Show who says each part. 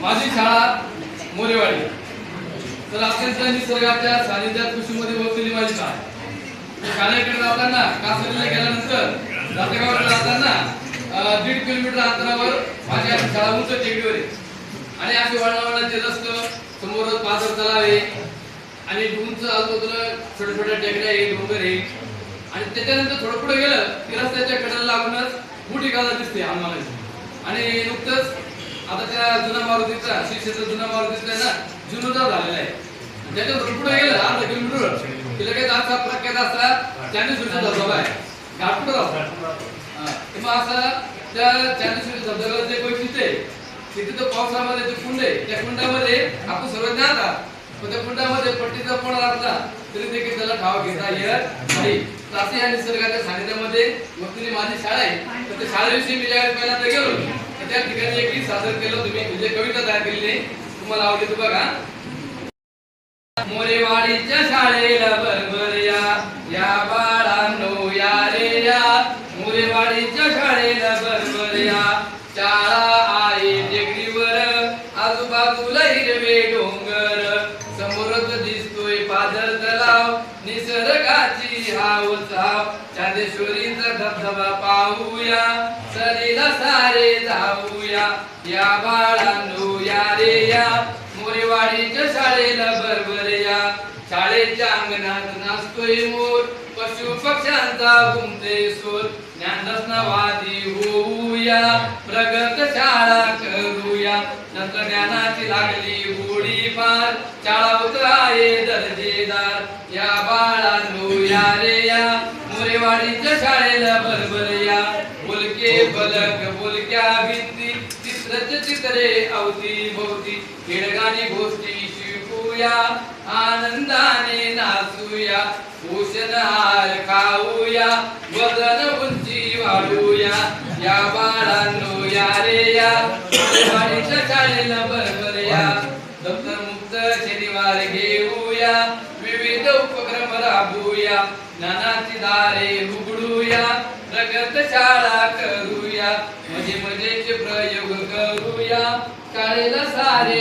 Speaker 1: माझी शाळा मोरेवाडी. तर अत्यंत निसर्गाच्या सानिध्यात कृषीमध्ये बसलेली माझी शाळा. शाळेकडे जाताना कासरीला गेल्यानंतर जातेगावकडे जाताना दीड किलोमीटर अंतरावर माझी अशी शाळा उंच टेकडीवर आहे. आणि असे वळणावळणाचे रस्ते समोर पाझर तलाव आहे. आणि उंच आजूबाजूला छोट्या छोट्या टेकड्या आहे डोंगर आहे आणि त्याच्यानंतर थोडं पुढे गेलं की रस्त्याच्या कडेला लागूनच मोठी गाजा दिसते आम्हाला. आणि नुकतंच आता त्या जुना मारुतीचा श्री क्षेत्र जुना मारुतीचा आहे ना जुनोदा झालेला आहे. त्याच्या पुढे गेलं अर्धा किलोमीटर. की लगेच असा प्रख्यात असा चांदीसूरचा धबधबा आहे. हा, तर मग असा त्या चांदीसूरच्या धबधब्याचं जे वैशिष्ट्य आहे तिथं पावसामध्ये ते कुंड आहे. त्या कुंडामध्ये आपण सर्व ज्ञात आहात. पण त्या कुंडामध्ये पट्टीचा पण असला तरी देखील त्याला ठाव घेता येत नाही. तर असे या निसर्गाच्या सानिध्यामध्ये वक्तली माझी शाळा आहे. तर त्या शाळेविषयी मी ज्यावेळेस पहिल्यांदा गेलो त्या ठिकाणी एक गीत सादर केलं तुम्ही. म्हणजे कविता तयार केलेली आहे. तुम्हाला आवडली तर बघा. मोरेवाडीच्या शाळेला बरोबर या बाळांनो या रे या. मोरेवाडीच्या शाळेला बरोबर शाळा आहे टेकडीवर आजूबाजूला हिरवे डोंगर. समोरच दिसतोय पादर तलाव. निसर्ग निसर्गाची हा चाव चांदेश्वरीचा धबधबा पाहूया. सरीला सारे जाऊया. या बाळांनो या रे या. मोरेवाडीच्या शाळेला बरोबर या शाळेच्या अंगणात नाचतोय मोर. पशु पक्ष्यांचा घुमते सोर. ज्ञानरत्नवादी होऊया. प्रगत शाळा करूया तंत्रज्ञानाची लागली गोडी पार. चाळा उतराये दर्जेदार. या बाळांनो या रे या. मोरेवाडीच्या शाळेला बरोबर या. बोलके फलक बोलक्या भिंती. चित्रच चित्रे अवती भोवती. खेळगाणी गोष्टी शिकूया. आनंदाने नाचूया. पोषण हार खाऊया. वजन उंची वाढूया. या बाळांनो वाडीच्या शाळेला बरोबर या. दप्तर मुक्त शनिवार घेऊया. विविध उपक्रम राबूया. ज्ञानाची दारे उघडूया. प्रगत शाळा करूया. मजे मजेचे प्रयोग करूया. शाळेला सारे